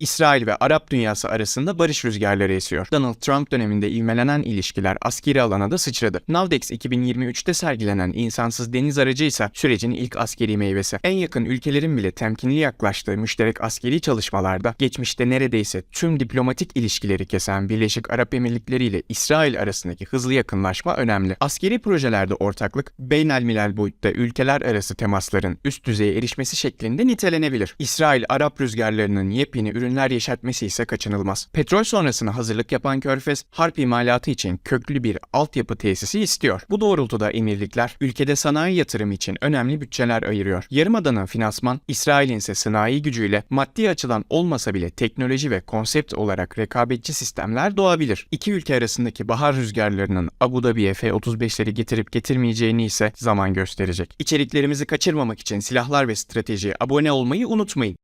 İsrail ve Arap dünyası arasında barış rüzgarları esiyor. Donald Trump döneminde ivmelenen ilişkiler askeri alana da sıçradı. Navdex 2023'te sergilenen insansız deniz aracı ise sürecin ilk askeri meyvesi. En yakın ülkelerin bile temkinli yaklaştığı müşterek askeri çalışmalarda geçmişte neredeyse tüm diplomatik ilişkileri kesen Birleşik Arap Emirlikleri ile İsrail arasındaki hızlı yakınlaşma önemli. Askeri projelerde ortaklık, beynelmilel boyutta ülkeler arası temasların üst düzeye erişmesi şeklinde nitelenebilir. İsrail-Arap rüzgarlarının yepyeni ürünler yeşertmesi ise kaçınılmaz. Petrol sonrasına hazırlık yapan Körfez, harp imalatı için köklü bir altyapı tesisi istiyor. Bu doğrultuda emirlikler, ülkede sanayi yatırımı için önemli bütçeler ayırıyor. Yarımada'nın finansman, İsrail'in ise sanayi gücüyle maddi açıdan olmasa bile teknoloji ve konsept olarak rekabetçi sistemler doğabilir. İki ülke arasındaki bahar rüzgarlarının Abu Dhabi'ye F-35'leri getirip getirmeyeceğini ise zaman gösterecek. İçeriklerimizi kaçırmamak için silahlar ve stratejiye abone olmayı unutmayın.